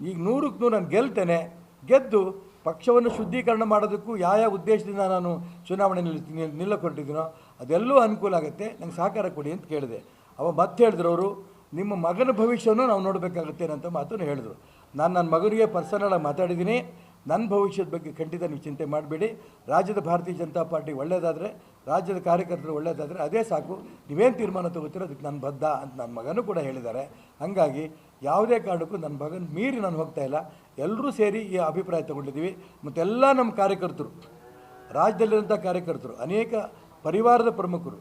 ಈಗ ನೂರಕ್ಕೆ ನೂರು ನಾನು ಗೆಲ್ತೇನೆ, ಗೆದ್ದು ಪಕ್ಷವನ್ನು ಶುದ್ಧೀಕರಣ ಮಾಡೋದಕ್ಕೂ ಯಾವ ಯಾವ ಉದ್ದೇಶದಿಂದ ನಾನು ಚುನಾವಣೆ ನಿಲ್ ನಿಲ್ಲಕೊಂಡಿದ್ದೀನೋ ಅದೆಲ್ಲೂ ಅನುಕೂಲ ಆಗುತ್ತೆ. ನಂಗೆ ಸಹಕಾರ ಕೊಡಿ ಅಂತ ಕೇಳಿದೆ. ಅವ ಮತ್ತೆ ಹೇಳಿದ್ರು ಅವರು, ನಿಮ್ಮ ಮಗನ ಭವಿಷ್ಯವನ್ನು ನಾವು ನೋಡಬೇಕಾಗುತ್ತೆ ಅಂತ ಮಾತನ್ನು ಹೇಳಿದರು. ನಾನು ನನ್ನ ಮಗನಿಗೆ ಪರ್ಸನಲಾಗಿ ಮಾತಾಡಿದ್ದೀನಿ. ನನ್ನ ಭವಿಷ್ಯದ ಬಗ್ಗೆ ಖಂಡಿತ ನೀವು ಚಿಂತೆ ಮಾಡಬೇಡಿ. ರಾಜ್ಯದ ಭಾರತೀಯ ಜನತಾ ಪಾರ್ಟಿ ಒಳ್ಳೆಯದಾದರೆ ರಾಜ್ಯದ ಕಾರ್ಯಕರ್ತರು ಒಳ್ಳೆಯದಾದರೆ ಅದೇ ಸಾಕು. ನೀವೇನು ತೀರ್ಮಾನ ತಗೋತೀರೋ ಅದಕ್ಕೆ ನಾನು ಬದ್ಧ ಅಂತ ನನ್ನ ಮಗನೂ ಕೂಡ ಹೇಳಿದ್ದಾರೆ. ಹಾಗಾಗಿ ಯಾವುದೇ ಕಾರಣಕ್ಕೂ ನನ್ನ ಮಗನ ಮೀರಿ ನಾನು ಹೋಗ್ತಾ ಇಲ್ಲ. ಎಲ್ಲರೂ ಸೇರಿ ಈ ಅಭಿಪ್ರಾಯ ತಗೊಂಡಿದ್ದೀವಿ. ಮತ್ತೆಲ್ಲ ನಮ್ಮ ಕಾರ್ಯಕರ್ತರು ರಾಜ್ಯದಲ್ಲಿರುವಂಥ ಕಾರ್ಯಕರ್ತರು, ಅನೇಕ ಪರಿವಾರದ ಪ್ರಮುಖರು,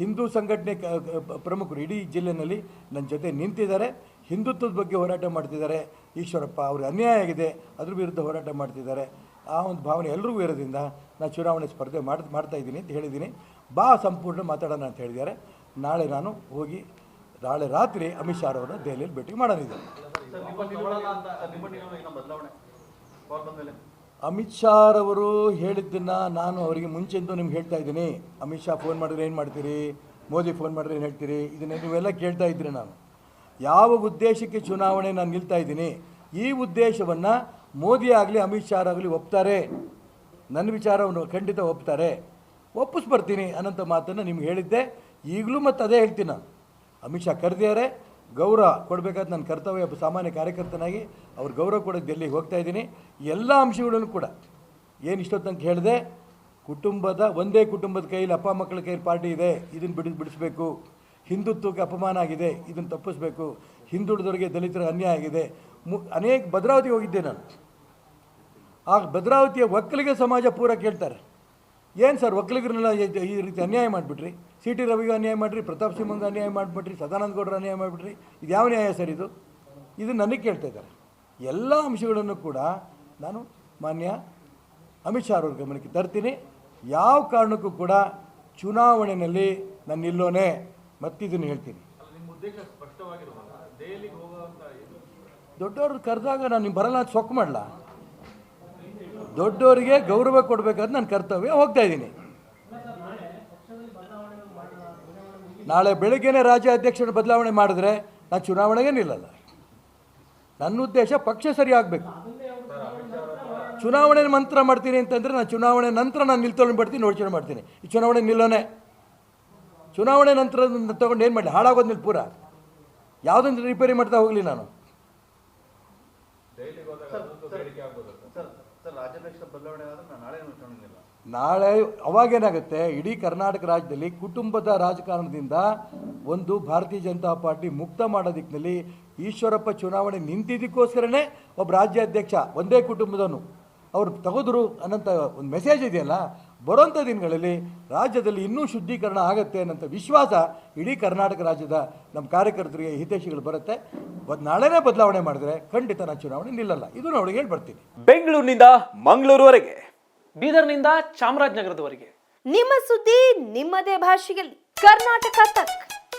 ಹಿಂದೂ ಸಂಘಟನೆ ಪ್ರಮುಖರು ಇಡೀ ಜಿಲ್ಲೆಯಲ್ಲಿ ನನ್ನ ಜೊತೆ ನಿಂತಿದ್ದಾರೆ. ಹಿಂದುತ್ವದ ಬಗ್ಗೆ ಹೋರಾಟ ಮಾಡ್ತಿದ್ದಾರೆ. ಈಶ್ವರಪ್ಪ ಅವ್ರಿಗೆ ಅನ್ಯಾಯ ಆಗಿದೆ. ಅದ್ರ ವಿರುದ್ಧ ಹೋರಾಟ ಮಾಡ್ತಿದ್ದಾರೆ. ಆ ಒಂದು ಭಾವನೆ ಎಲ್ರಿಗೂ ಇರೋದ್ರಿಂದ ನಾನು ಚುನಾವಣೆ ಸ್ಪರ್ಧೆ ಮಾಡಿ, ಮಾಡ್ತಾ ಇದ್ದೀನಿ ಅಂತ ಹೇಳಿದ್ದೀನಿ. ಬಾ ಸಂಪೂರ್ಣ ಮಾತಾಡೋಣ ಅಂತ ಹೇಳಿದ್ದಾರೆ. ನಾಳೆ ನಾನು ಹೋಗಿ, ನಾಳೆ ರಾತ್ರಿ ಅಮಿತ್ ಶಾ ಅವರನ್ನು ದೆಹಲಿಯಲ್ಲಿ ಭೇಟಿ ಮಾಡೋದಿದೆ ಅಮಿತ್ ಶಾ ಅವರು ಹೇಳಿದ್ದನ್ನು ನಾನು ಅವರಿಗೆ ಮುಂಚೆಂದು ನಿಮ್ಗೆ ಹೇಳ್ತಾ ಇದ್ದೀನಿ. ಅಮಿತ್ ಶಾ ಫೋನ್ ಮಾಡಿದ್ರೆ ಏನು ಮಾಡ್ತೀರಿ? ಮೋದಿ ಫೋನ್ ಮಾಡಿದ್ರೆ ಏನು ಹೇಳ್ತೀರಿ? ಇದನ್ನ ನೀವೆಲ್ಲ ಕೇಳ್ತಾ ಇದ್ರಿ ನಾನು. ಯಾವ ಉದ್ದೇಶಕ್ಕೆ ಚುನಾವಣೆ ನಾನು ನಿಲ್ತಾ ಇದ್ದೀನಿ? ಈ ಉದ್ದೇಶವನ್ನು ಮೋದಿ ಆಗಲಿ, ಅಮಿತ್ ಶಾ ಆಗಲಿ ಒಪ್ತಾರೆ. ನನ್ನ ವಿಚಾರವನ್ನು ಖಂಡಿತ ಒಪ್ತಾರೆ. ಒಪ್ಪಿಸ್ಬರ್ತೀನಿ ಅನ್ನೋಂಥ ಮಾತನ್ನು ನಿಮ್ಗೆ ಹೇಳಿದ್ದೆ. ಈಗಲೂ ಮತ್ತು ಅದೇ ಹೇಳ್ತೀನಿ ನಾನು. ಅಮಿತ್ ಶಾ ಕರೆದಿದ್ದಾರೆ. ಗೌರವ ಕೊಡಬೇಕಾದ ನನ್ನ ಕರ್ತವ್ಯ ಸಾಮಾನ್ಯ ಕಾರ್ಯಕರ್ತನಾಗಿ ಅವ್ರ ಗೌರವ ಕೊಡೋಕ್ಕೆ ಡೆಲ್ಲಿಗೆ ಹೋಗ್ತಾ ಇದ್ದೀನಿ. ಎಲ್ಲ ಅಂಶಗಳನ್ನು ಕೂಡ ಏನು ಇಷ್ಟೊತ್ತಂಗೆ ಹೇಳಿದೆ, ಕುಟುಂಬದ, ಒಂದೇ ಕುಟುಂಬದ ಕೈಯಲ್ಲಿ ಅಪ್ಪ ಮಕ್ಕಳ ಕೈಯಲ್ಲಿ ಪಾರ್ಟಿ ಇದೆ. ಇದನ್ನು ಬಿಡಿ ಬಿಡಿಸ್ಬೇಕು. ಹಿಂದುತ್ವಕ್ಕೆ ಅಪಮಾನ ಆಗಿದೆ, ಇದನ್ನು ತಪ್ಪಿಸ್ಬೇಕು. ಹಿಂದುಳಿದವರಿಗೆ ದಲಿತರ ಅನ್ಯಾಯ ಆಗಿದೆ. ಮು, ಅನೇಕ ಭದ್ರಾವತಿ ಹೋಗಿದ್ದೆ ನಾನು. ಆ ಭದ್ರಾವತಿಯ ಒಕ್ಕಲಿಗೆ ಸಮಾಜ ಪೂರ ಕೇಳ್ತಾರೆ. ಏನು ಸರ್ ಒಕ್ಕಲಿಗರನ್ನೆಲ್ಲ ಈ- ರೀತಿ ಅನ್ಯಾಯ ಮಾಡಿಬಿಟ್ರಿ? ಸಿ ಟಿ ರವಿಗೂ ಅನ್ಯಾಯ ಮಾಡಿರಿ, ಪ್ರತಾಪ್ ಸಿಂಹಂಗೆ ಅನ್ಯಾಯ ಮಾಡಿಬಿಟ್ರಿ, ಸದಾನಂದ ಗೌಡರು ಅನ್ಯಾಯ ಮಾಡಿಬಿಟ್ರಿ? ಇದು ಯಾವ ನ್ಯಾಯ ಸರ್ ಇದು? ಇದು ನನಗೆ ಕೇಳ್ತಾ ಇದ್ದಾರೆ. ಎಲ್ಲ ಅಂಶಗಳನ್ನು ಕೂಡ ನಾನು ಮಾನ್ಯ ಅಮಿತ್ ಶಾ ಅವ್ರ ಗಮನಕ್ಕೆ ತರ್ತೀನಿ. ಯಾವ ಕಾರಣಕ್ಕೂ ಕೂಡ ಚುನಾವಣೆಯಲ್ಲಿ ನಾನು ನಿಲ್ಲೋನೆ. ಮತ್ತಿದನ್ನು ಹೇಳ್ತೀನಿ. ದೊಡ್ಡವ್ರ ಕರೆದಾಗ ನಾನು ನಿಮ್ಗೆ ಬರಲ್ಲ ಅಂತ ಸೊಕ್ಕು ಮಾಡಲ? ದೊಡ್ಡವರಿಗೆ ಗೌರವ ಕೊಡಬೇಕಾದ್ರೆ ನನ್ನ ಕರ್ತವ್ಯ ಹೋಗ್ತಾ ಇದ್ದೀನಿ. ನಾಳೆ ಬೆಳಗ್ಗೆನೇ ರಾಜ್ಯ ಅಧ್ಯಕ್ಷರ ಬದಲಾವಣೆ ಮಾಡಿದ್ರೆ ನಾನು ಚುನಾವಣೆಗೆ ನಿಲ್ಲಲ್ಲ. ನನ್ನ ಉದ್ದೇಶ ಪಕ್ಷ ಸರಿ ಆಗಬೇಕು ಚುನಾವಣೆ ಮಂತ್ರ ಮಾಡ್ತೀನಿ ಅಂತಂದರೆ ನಾನು ಚುನಾವಣೆ ನಂತರ ನಾನು ನಿಲ್ತೊಳ್ಳಿ ಬರ್ತೀನಿ ನೋಡ್ಕೊಂಡು ಮಾಡ್ತೀನಿ. ಈ ಚುನಾವಣೆ ನಿಲ್ಲೋನೆ. ಚುನಾವಣೆ ನಂತರ ತಗೊಂಡು ಏನು ಮಾಡಲಿ? ಹಾಳಾಗೋದು ನಿಲ್ ಪೂರ. ಯಾವುದೊಂದು ರಿಪೇರಿ ಮಾಡ್ತಾ ಹೋಗಲಿ ನಾನು. ನಾಳೆ ಅವಾಗೇನಾಗುತ್ತೆ ಇಡೀ ಕರ್ನಾಟಕ ರಾಜ್ಯದಲ್ಲಿ ಕುಟುಂಬದ ರಾಜಕಾರಣದಿಂದ ಒಂದು ಭಾರತೀಯ ಜನತಾ ಪಾರ್ಟಿ ಮುಕ್ತ ಮಾಡೋ ದಿಕ್ಕಿನಲ್ಲಿ ಈಶ್ವರಪ್ಪ ಚುನಾವಣೆ ನಿಂತಿದ್ದಕ್ಕೋಸ್ಕರನೇ ಒಬ್ಬ ರಾಜ್ಯಾಧ್ಯಕ್ಷ ಒಂದೇ ಕುಟುಂಬದವನು. ಅವರು ತಗೋದ್ರು ಅನ್ನೋಂಥ ಒಂದು ಮೆಸೇಜ್ ಇದೆಯಲ್ಲ? ಬರೋಂಥ ದಿನಗಳಲ್ಲಿ ರಾಜ್ಯದಲ್ಲಿ ಇನ್ನೂ ಶುದ್ಧೀಕರಣ ಆಗುತ್ತೆ ಅನ್ನೋಂಥ ವಿಶ್ವಾಸ ಇಡೀ ಕರ್ನಾಟಕ ರಾಜ್ಯದ ನಮ್ಮ ಕಾರ್ಯಕರ್ತರಿಗೆ ಹಿತೈಷಿಗಳು ಬರುತ್ತೆ. ಬದ್ ನಾಳೆನೇ ಬದಲಾವಣೆ ಮಾಡಿದ್ರೆ ಖಂಡಿತ ನಾನು ಚುನಾವಣೆ ನಿಲ್ಲಲ್ಲ. ಇದು ನಾನು ಅವಳಿಗೆ ಹೇಳಿ ಬರ್ತೀನಿ ಬೆಂಗಳೂರಿನಿಂದ ಮಂಗಳೂರುವರೆಗೆ. ಬೀದರ್ನಿಂದ ಚಾಮರಾಜನಗರದವರೆಗೆ. ನಿಮ್ಮ ಸುದ್ದಿ ನಿಮ್ಮದೇ ಭಾಷೆಯಲ್ಲಿ. ಕರ್ನಾಟಕ ತಕ್.